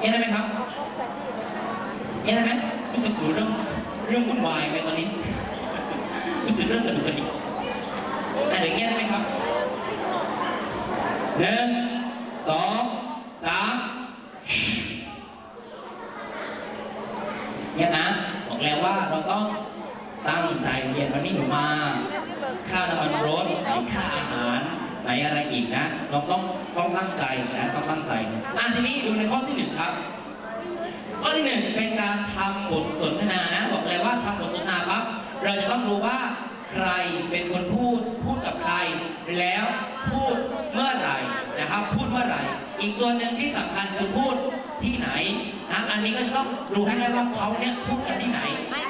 เห็นได้ไหมครับเห็นได้ไหมรู้สึกเรื่องเรื่องวุ่นวายไหมตอนนี้ รู้สึกเริ่มกระดุกกระดิกแต่เดี๋ยวเงี้ยได้ไหมครับหนึ่งสองสามเนี่ยนะบอกแล้วว่าเราต้องตั้งใจเรียนวันนี้หนูมา ค่าน้ำมันรถไหนค่าอา ไหนอะไรอีกนะเราต้องต้องตั้งใจนะต้องตั้งใจอะทีนี้ดูในข้อที่หนึ่งครับ ข้อที่หนึ่งเป็นการทำบทสนทนานะบอกเลยว่าทำบทสนทนาปั๊บเราจะต้องรู้ว่าใครเป็นคนพูดพูดกับใคร แล้วพูดเมื่อไหร่นะครับ พูดเมื่อไหร่ อีกตัวหนึ่งที่สำคัญคือพูดที่ไหนนะอันนี้ก็จะต้องรู้ให้ได้ว่าเขาเนี่ยพูดกันที่ไหน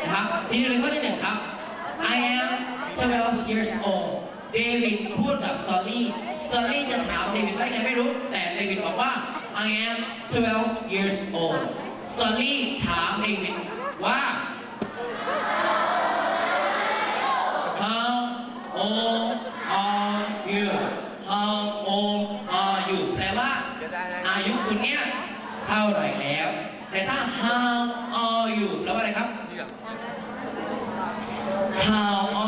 นะครับทีนี้เลยข้อที่หนึ่งครับ I am 12 years old เดวิดพูดกับซอลลี่ ซอลลี่จะถามเดวิดว่าไงไม่รู้ แต่เดวิดบอกว่า I am 12 years old ซอลลี่ถามเดวิดว่า How old are you How old are you แปลว่าอายุคุณเนี่ยเท่าไหร่แล้ว แต่ถ้า How are you แปลว่าอะไรครับ How are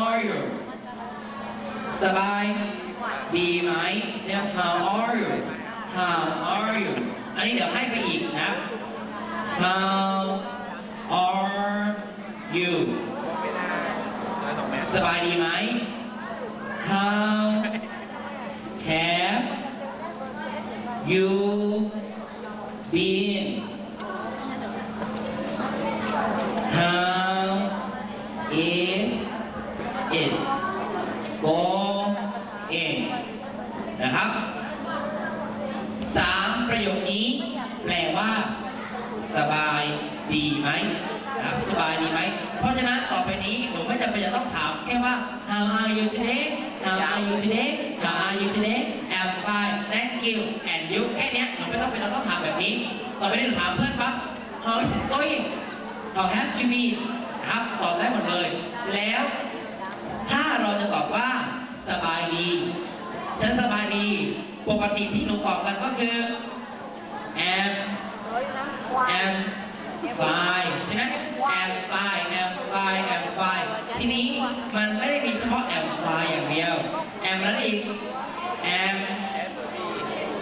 สบาย ดีไหมใช่ไหม How are you How are you อันนี้เดี๋ยวให้ไปอีกนะ How are you สบายดีไหม How have you been How is it going นะครับ สามประโยคนี้ แปลว่า สบายดีไหมนะครับสบายดีไหม เพราะฉะนั้นต่อไปนี้หนูไม่จำเป็นจะต้องถามแค่ว่า How are you today How are you today How are you today I'm fine Thank you and you แค่นี้ยหนูไม่ต้องเป็นเราต้องถามแบบนี้ ต่อไปนี้ถามเพื่อนปั๊บ How is it going How have you been นะครับตอบได้หมดเลย แล้ว ถ้าเราจะตอบว่า สบายดี ฉันสบายดี ปกติที่หนูตอบกันก็คือ am am fine ใช่ไหม am fine am fine am fine ทีนี้มันไม่ได้มีเฉพาะ am fine อย่างเดียว am แล้วอีก am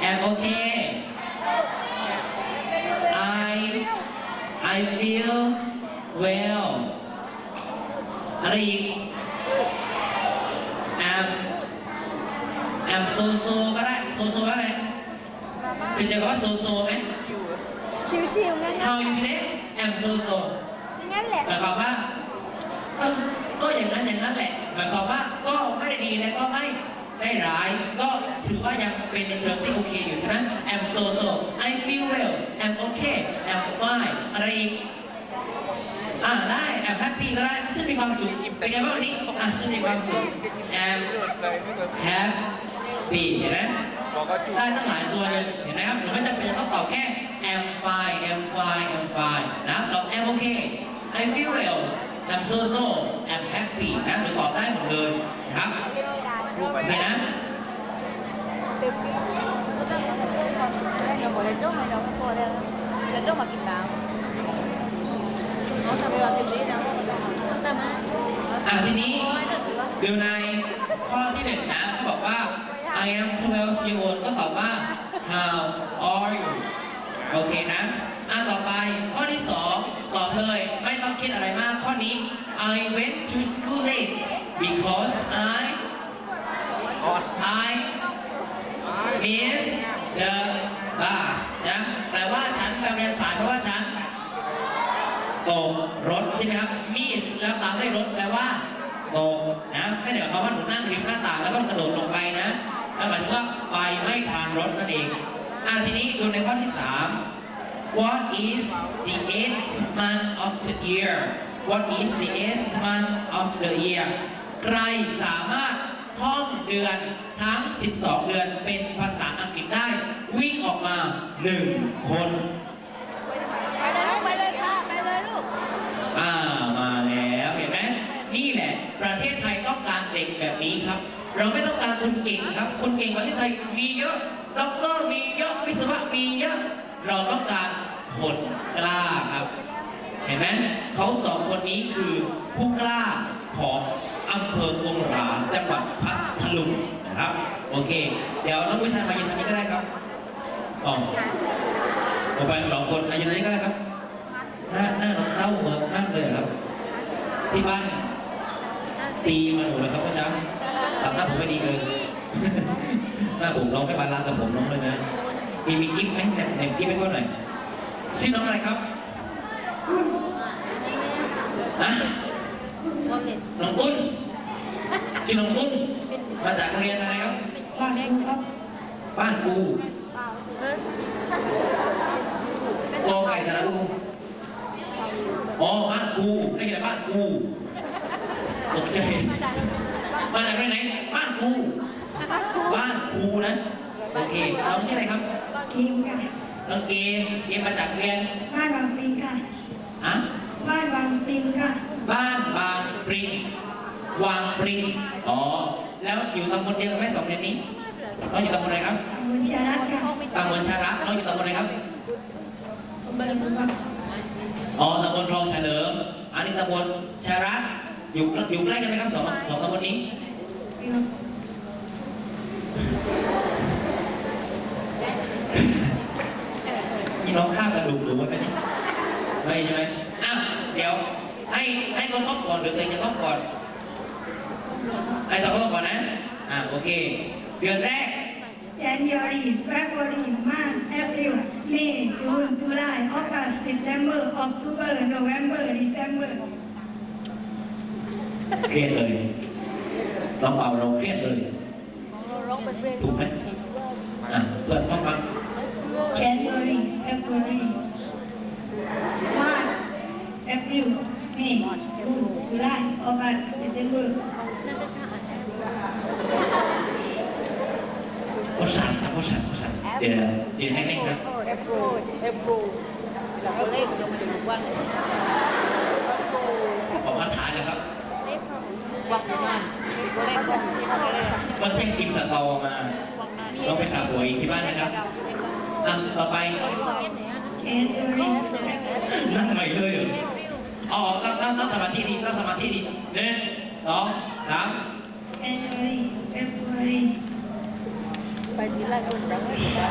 am okay I I feel well อะไรอีก am am so so ก็ได้ so so ก็ได้คือจะคำว่า so so ไหมชิวๆงั้น How you today am so so งั้นแหละ หมายความว่าเอ้าก็อย่างนั้นอย่างนั้นแหละ หมายความว่าก็ไม่ได้ดีและก็ไม่ได้ร้าย ก็ถือว่ายังเป็นในเชิงที่โอเคอยู่ใช่ไหม am so so I feel well am okay am fine อะไรอีก อ่าได้ am happy ก็ได้ฉันมีความสุขเป็นไงบ้างวันนี้อะฉันมีความสุข am หลุดเลยไม่เกิด happy เห็นไหม บอกก็จุ๊บได้ตั้งหลายตัวเลยเห็นไหมครับหนูไม่จำเป็นจะต้องตอบแค่ am fine am fine am fine นะตอบ am okay I feel well I'm so so I'm happy นะหนูตอบได้หมดเลยนะครับรูปไปโอเคนะ Lo por el toma y lo por el el toma que está. No sabía que tenía. No está mal. อะทีนี้ No, eso sí va. ดูในข้อที่หนึ่งนะเขาบอกว่า I am you ก็ตอบว่า How are you โอเคนะอะต่อไปข้อที่สองตอบเลยไม่ต้องคิดอะไรมากข้อนี้ I went to school late because I I miss the bus นะแปลว่าฉันไปเรียนสายเพราะว่าฉันตกรถใช่ไหมครับ miss แล้วตามด้วยรถแปลว่าตกนะไม่ได้หมายควาว่าหนูนั่งริมหน้าต่างแล้วก็กระโดดลงไปนะหมายถึงว่า ไปไม่ทันรถนั่นเองอะทีนี้ดูในข้อที่ 3 What is the eighth month of the year What is the eighth month of the year ใครสามารถท่องเดือนทั้ง 12 เดือนเป็นภาษาอังกฤษได้ วิ่งออกมา 1 คนไปเลยลูกไปเลยค่ะไปเลยลูกอ่ามาแล้วเห็นไหมนี่แหละ ประเทศไทยต้องการเด็กแบบนี้ครับ เราไม่ต้องการคนเก่งครับ คนเก่งประเทศไทยมีเยอะด็อกเตอร์มีเยอะ วิศวะมีเยอะ เราต้องการคนกล้าครับ เห็นไหมเขาสองคนนี้คือผู้กล้าของอำเภอกงหราจังหวัดพัทลุงนะครับ โอเค เดี๋ยวน้องผู้ชายมายืนทางนี้ก็ได้ครับอ๋อผมไปสองคนมายืนทางนี้ก็ได้ครับหน้าหน้าน้องเศร้าเหมือนมากเลยครับ ที่บ้านตีมาหนูเลยครับเมื่อเช้า ทำหน้าผมไม่ดีเลย หน้าผมน้องไม่บาลานซ์กับผมน้องเลยนะ มีมีกิ๊บไหมเนี่ยเนี่ยกิ๊บให้ก็หน่อยชื่อน้องอะไรครับนะวอลเล็ตน้องตุ้นชื่อน้องตุ้นมาจากโรงเรียนอะไรครับ บ้านกูครับ บ้านกูเบิร์สโกไก่สระอูอ๋อบ้านกูได้ยินแต่บ้านกูตกใจ มาจากไหนบ้านกูบ้านครูนะ โอเคเราชื่ออะไรครับคิงค่ะน้องเกมเกมมาจากเรียนบ้านบางปิงค่ะอะบ้านบางปิงค่ะ บ้านบางปริงวางปริงอ๋อ แล้วอยู่ตำบลเดียวกันไหมสองเรียนนี้น้องอยู่ตำบลอะไรครับบุญชารัตน์ค่ะตำบลชาระน้องอยู่ตำบลอะไรครับเบอร์บุญครับอ๋อตำบลคลองเฉลิม อันนี้ตำบลชาระ อยู่อยู่ใกล้กันไหมครับสองสองตำบลนี้พี่น้องข้ามกระดูกหนูไว้ไหมเนี่ไม่ใช่ไหมอ้าวเดี๋ยว ให้ให้คนต้องก่อนหรือตัวเองจะต้องก่อนให้ท้องก่อนนะ อ่าโอเค เดือนแรก January February March April May June July August September October November December เครียดเลยน้องเปล่าเราเครียดเลยของเราร้องเป็นเพลงถูกไหมอะเปิดห้องฟัง January February March April May June July August September น่าจะช้าอาจจะโคตรสั่นโคตรสั่นโคตรสั่นเดี๋ยวเดี๋ยวให้เล่นครับเอฟโรเอฟโรเราก็เล่นยังไม่ได้รู้ว่าเอฟโรขอคาถาเลยครับ ก็เล่นของที่เขาเล่นวันเที่ยงกินสตอมาต้องไปสับหัวอีกที่บ้านนะครับอะต่อไป นั่งใหม่เลยเหรออ๋อตั้งตั้งตั้งสมาธิดีตั้งสมาธิดีหนึ่งสองสาม January February ไปที่แรกคนดังไม่ได้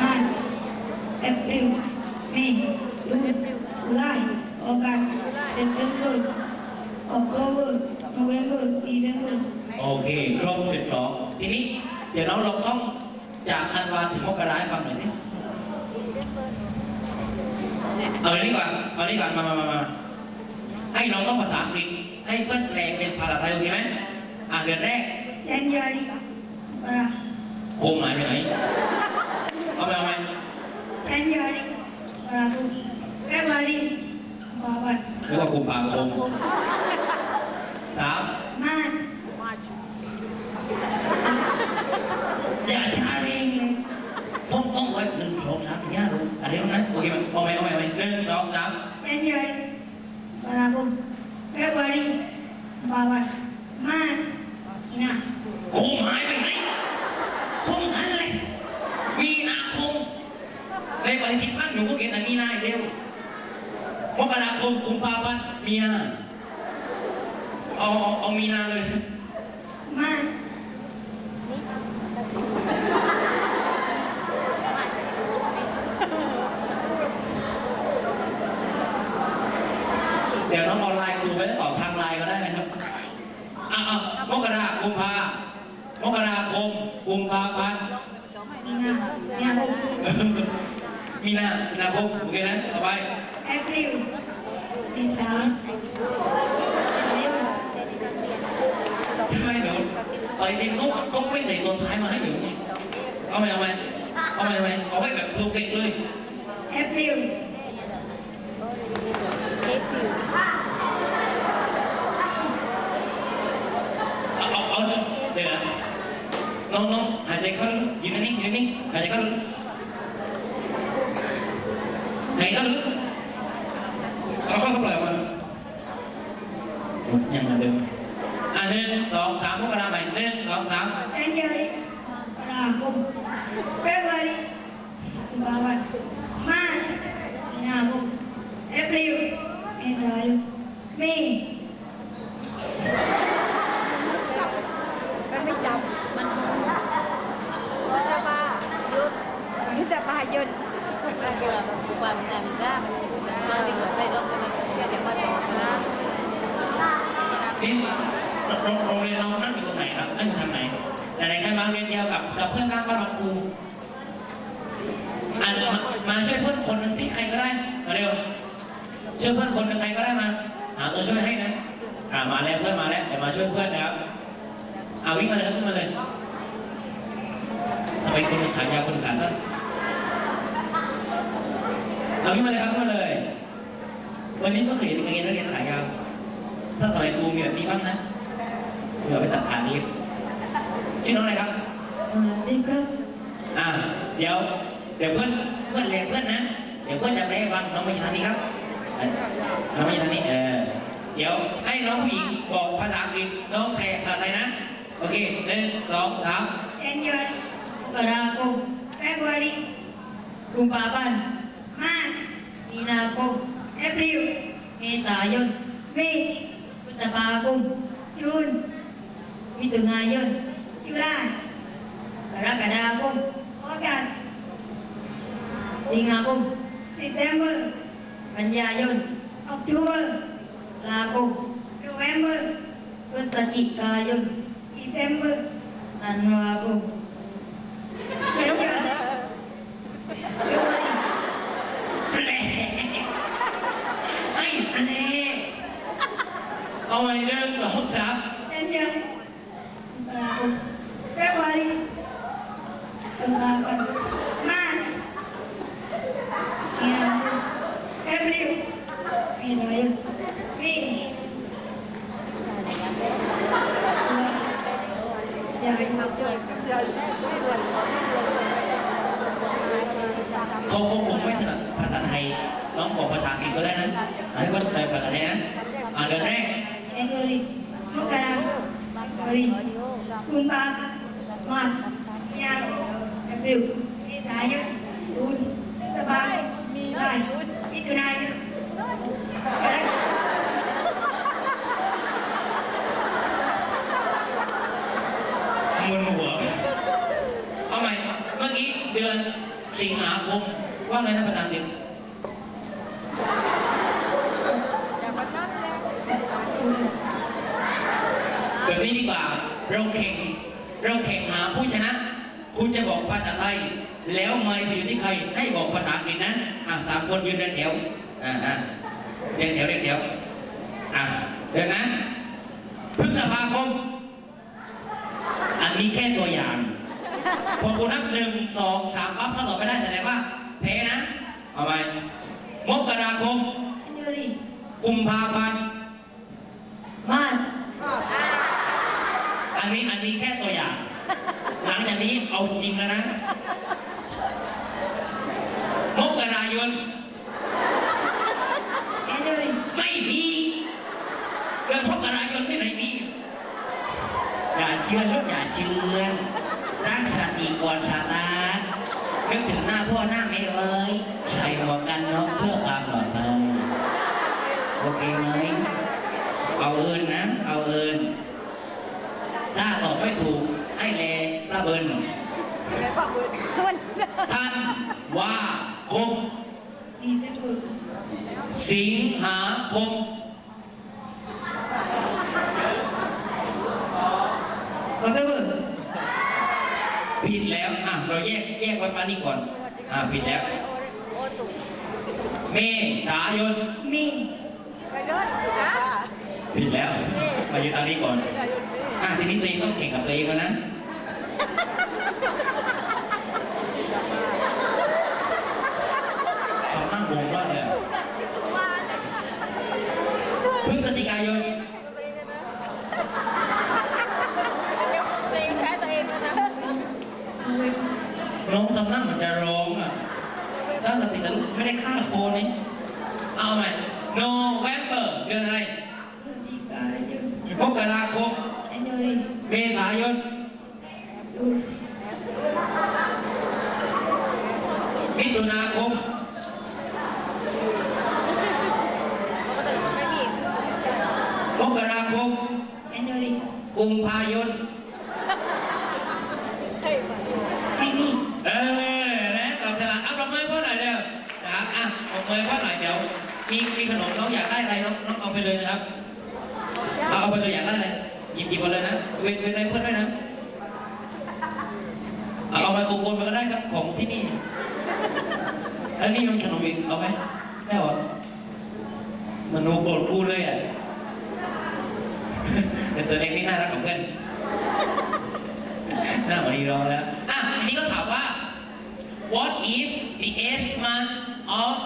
March April May June July August September October November December โอเค ครบสิบสองทีนี้ เดี๋ยวเราลองท่องจากธันวาถึงมกราให้ฟังหน่อยสิเอาอันนี้ก่อนเอาอันนี้ก่อนมามามามาให้น้องต้องภาษาอังกฤษให้เพื่อนแปลเป็นภาษาไทยโอเคไหมอะเดือนแรก January ปะคมหายไปไหนเอาไปเอาไป January ปะทุ February ปะวัดเรียกว่ากุมภาคมสาม March อย่าช้าเองเลยต้องต้องไว้หนึ่งสองสามสี่ห้าดูอันนี้นะโอเคไหมเอาไหมเอาไหมเอาไหมหนึ่งสองสาม January ปะทุ February ปะวัด March นี่นะ คมหายไปไหนคมทันเลยมีนาคมในปฏิทินบ้านหนูก็เขียนอันมีนาอีกเร็วมกราคมกุมภาพันธ์มีนาเอาเอาเอามีนาเลย March เดี๋ยวน้องออนไลน์ครูไปตอบทางไลน์ก็ได้นะครับอะอะมกรากุมภามกราคมกุมภาพันธ์มีนามีนาคมมีนามีนาคมโอเคนะต่อไป April เมษาเมษายนทำไมเดี๋ยวปฏิทินเขาเขาไม่ใส่ตัวท้ายมาให้เดี๋ยวนี้เอาไหมเอาไหมเอาไหมเอาไหมเอาไว้แบบเพอร์เฟกต์เลย April เอฟฟิว เอาเอาเอาเดี๋ยวนะน้องน้องหายใจเข้าลึกยืนนิ่งยืนนิ่งหายใจเข้าลึกหายใจเข้าลึกเอาเข้าปล่อยออกมายังเหมือนเดิมอะหนึ่งสองสามพวกเราใหม่หนึ่งสองสาม January, Rakum, February, Bawan, March, Rakum, April, Israel, May, มันไม่จำมันมันจะมาหยุดมันจะมาหยุดมันเกิดความจำได้มันมีคนได้ลงจะมาจะมาต่อนะ นี่โรงโรงเรียนเรานั่งอยู่ตรงไหนครับนั่งอยู่ทางไหนไหนใครมาเรียนเดียวกับกับเพื่อนบ้านบ้านบางครูอะมามาช่วยเพื่อนคนหนึงสิใครก็ได้มาเร็วช่วยเพื่อนคนหนึ่งใครก็ได้มาหาตัวช่วยให้นะอ่ามาแล้วเพื่อนมาแล้วเดี๋ยวมาช่วยเพื่อนนะครับอ่าวิ่งมาเลยครับวิ่งมาเลยทำไมคนหนึ่งขายาวคนหนึ่งขาสั้นเอาวิ่งมาเลยครับวิ่งมาเลย วันนี้เมื่อเคยเห็นกางเกงนักเรียนขายาวถ้าสมัยกูมีแบบนี้บ้างนะ เผื่อไปตัดขานี้ชื่อน้องอะไรครับ Tikap, อ่าเดี๋ยว เดี๋ยวเพื่อนเพื่อนเรียนเพื่อนนะเดี๋ยวเพื่อนจะไปให้ฟังน้องมาอยู่ทางนี้ครับเออน้องมาอยู่ทางนี้เออเดี๋ยวให้น้องผู้หญิงบอกภาษาอังกฤษน้องแปลภาษาไทยนะ โอเคหนึ่งสองสาม January, Rakum, February, Kumpapan, March, Minakum, April, เมษายน May, พฤษภาคม June, มิถุนายน July, กรกฎาคม August, สิงหาคม September, กันยายน October, ตุลาคม November, พฤศจิกายน December, ธันวาคม January, February, แปลให้แปลเอาไว้หนึ่งสองสาม January, Rakum, February, Kumpapan, March, Minakum, April, May, May, January, เขาคงคงไม่ถนัดภาษาไทย น้องบอกภาษาอังกฤษก็ได้นะให้เพื่อนแปลภาษาไทยนะ อ่าเดือนแรก February มกราคมกุมภาพันธ์มีนาคมเอษายนมิถุนายนพฤษภาคมมีนาคมมิถุนายนรกมมนหัวเอาใหม่เมื่อกี้เดือนสิงหาคมว่าไงนะประธานเด็กแบบนี้ดีกว่า เราแข่งเราแข่งหาผู้ชนะ คุณจะบอกภาษาไทย แล้วไม่ไปอยู่ที่ใครให้บอกภาษาอังกฤษนะอะสามคนยืนเรียงแถวอ่าอ่าเรียงแถวเรียงแถวอะเดี๋ยวนะพฤษภาคมอันนี้แค่ตัวอย่าง พอคุณนับหนึ่งสองสามปั๊บถ้าตอบไม่ได้แสดงว่าแพ้นะเอาไปมกราคม January, กุมภาพันธ์ March, อั นนี้อันนี้แค่ตัวอย่าง หลังจากนี้เอาจริงแล้วนะ มกรายนไม่มีเดือนมกรายนที่ไหนมี อย่าเชื่อลูกอย่าเชื่อตั้งสติก่อนสตาร์นึกถึงหน้าพ่อหน้าแม่เอ้ยใส่หมวกกันน็อกเพื่อความปลอดภัยโอเคไหมเอาเอินนะ เอาเอิน ถ้าตอบไม่ถูกให้แลระเบินท่านว่าคม December, สิงหาคม October ผิดแล้วอะเราแยกแยกไว้ปานี้ก่อนอะผิดแล้ว เมษายน May, ผิดแล้ว มาอยู่ตอนนี้ก่อน อะทีนี้ตัวเองต้องแข่งกับตัวเองแล้วนะเขาตั้งวงว่าเลยอะพฤศจิกายนน้องทำหน้าเหมือนจะร้องอะตั้งสติแต่ไม่ได้ฆ่าโคนี่ เอาใหม่ November เดือนอะไร January, มกราคม January, เมษายน มิถุนาคม มกราคมกุมภายนไอ้นี่เออเมื่อว่ะนพ่หน่อยเดี๋ยวมีมีขนมน้องอยากได้อะไรน้องน้องเอาไปเลยนะครับ เอาไปเลยอยากได้อะไร หยิบหยิบมาเลยนะเว้นเว้นอะไรเพื่อนด้วยนะเอาเอาไมโครโฟนมาก็ได้ครับของที่นี่แล้วนี่มันขนมอีกเอาไหมได้หรอมันโนโกรธกูเลยอะ แต่ตัวเล็กนี่น่ารักกับเพื่อนหน้าเหมือนอีรองแล้ว อะ อันนี้ก็ถามว่า what is the eighth month of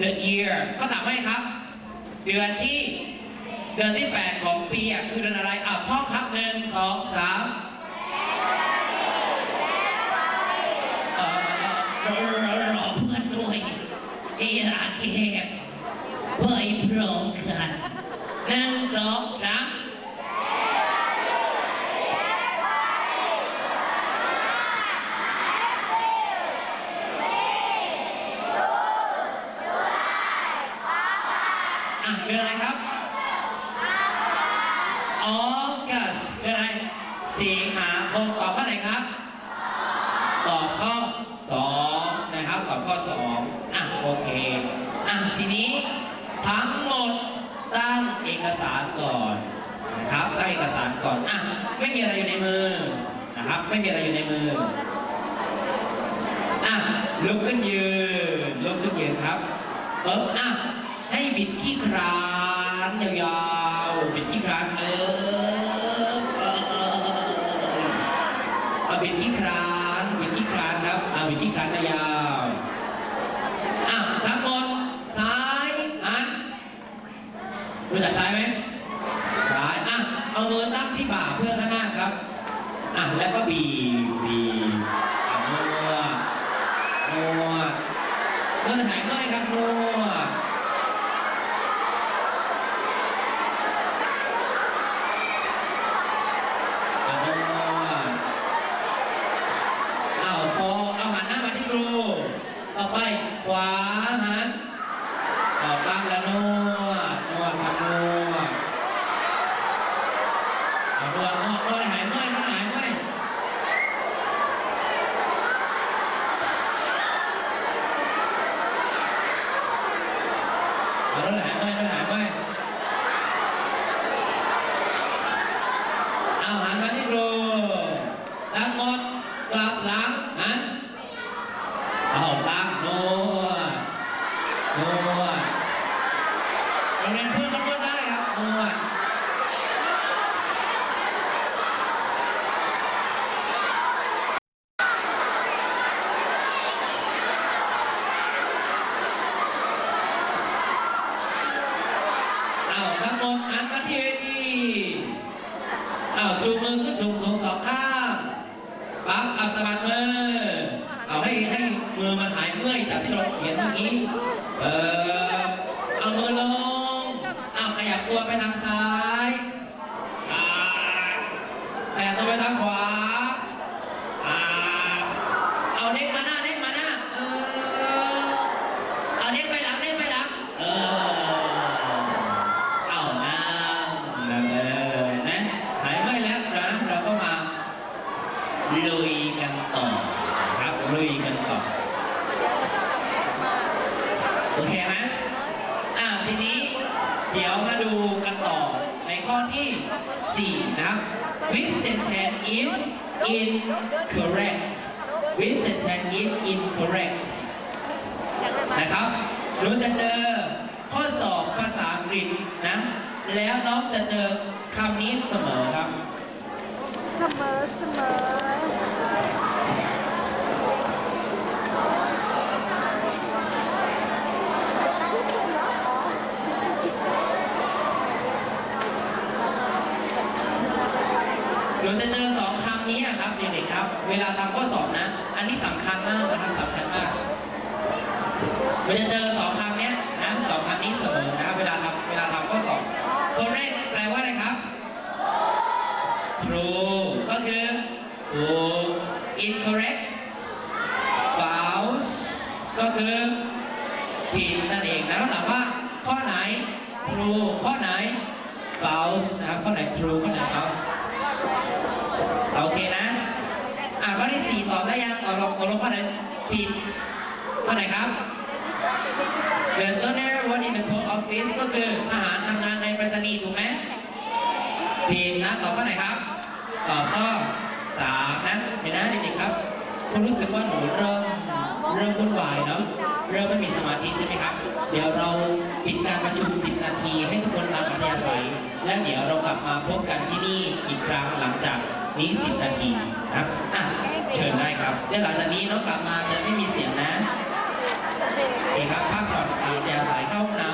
the year ก็ถามว่าไงครับ เดือนที่ เดือนที่ 8 ของปีอะคือเดือนอะไรอะท่องครับหนึ่งสองสามเออรอรอรอเพื่อนด้วยเอราเคบเพื่อพร้อมกันหนึ่งสองสามเดือนอะไรครับ ออกัสเดืออะไร สิงหาคมตอบข้อไหนครับ ตอบข้อสองนะครับ ตอบข้อสองอะโอเค อะทีนี้ทั้งหมดตั้งเอกสารก่อนนะครับตั้งเอกสารก่อนอะไม่มีอะไรอยู่ในมือนะครับ ไม่มีอะไรอยู่ในมืออะลุกขึ้นยืนลุกขึ้นยืนครับเอออะให้บิดขี้คร้านยาวๆ บิดขี้คร้านเออเออเออเอาบิดขี้ครานบิดขี้ครานครับเอาบิดขี้ครานยาวอะทั้งหมดซ้ายหันรู้จักซ้ายไหมซ้ายอะเอามือตั้งที่บ่าเพื่อข้างหน้าครับอะแล้วก็บีบบีบอะนวดนวดนวดหายเมื่อยครับนวดอะนวดเอาพอเอาหันหน้ามาที่ครู ต่อไปขวาหันต่อตั้งแล้วนวด นวดครับนวดเอานวดนวดนวดให้หายเมื่อยนวดให้หายเมื่อย เอารถหายไปรถหายไปเอาหันมาที่ครูทั้งหมดกลับหลังหันเอาตั้งนวดนวดโรงเรียนเพื่อนก็นวดได้ครับนวดเอา ทั้งหมดหันมาที่เวทีเอาชูมือขึ้นสูงสูงสองข้างปั๊บเอาสะบัดมือ เอาให้ให้มือมันหายเมื่อยจากที่เราเขียนเมื่อกี้เออเอามือลงเอาขยับตัวไปทางซ้ายอ่าขยับตัวไปทางขวาอ่าเอาเด็กมาหน้าเด็กมาหน้า เออ เอาเด็กไปหลังเด็กไปหลัง เออ เอาน้ำนั่นเลยนะ หายเมื่อยแล้วนะเราก็มา ลุยกันต่อครับลุยกันต่อโอเคไหมอ่าทีนี้เดี๋ยวมาดูกันต่อในข้อที่ 4 นะ which sentence is incorrect which sentence is incorrect นะครับหนูจะเจอข้อสอบภาษาอังกฤษนะ แล้วน้องจะเจอคำนี้เสมอครับ เสมอเสมอ ยวจะเจอสองคำนี้ครับเด็กๆครับ เวลาทำข้อสอบนะ อันนี้สำคัญมากนะครับสำคัญมากเราจะเจอสองคำนี้นะสองคำนี้เสมอนะเวลาทำเวลาทำข้อสอบ correct แปลว่าอะไรครับ True ก็คือถูก incorrect false ก็คือผิดนั่นเองนะเราถามว่าข้อไหน true ข้อไหน false นะครับข้อไหน true ข้อไหน false โอเคนะ อะข้อที่สี่ตอบได้ยังตอบลงตกลงข้อไหนผิดข้อไหนครับ The soldier work in the post office ก็คือทหารทำงานในไปรษณีย์ถูกไหมผิดนะตอบข้อไหนครับ ตอบข้อสามนะเห็นนะเด็กๆครับคุณรู้สึกว่าหนูเริ่มเริ่มวุ่นวายเนาะเริ่มไม่มีสมาธิใช่ไหมครับ เดี๋ยวเราปิดการประชุม 10 นาทีให้ทุกคนตามอัธยาศัย แล้วเดี๋ยวเรากลับมาพบกันที่นี่อีกครั้งหลังจากนี้10นาทีนะครับอะเชิญได้ครับเดี๋ยวหลังจากนี้น้องกลับมาจะไม่มีเสียงนะโอเคครับพักผ่อนอามอัธยายเข้าห้องน้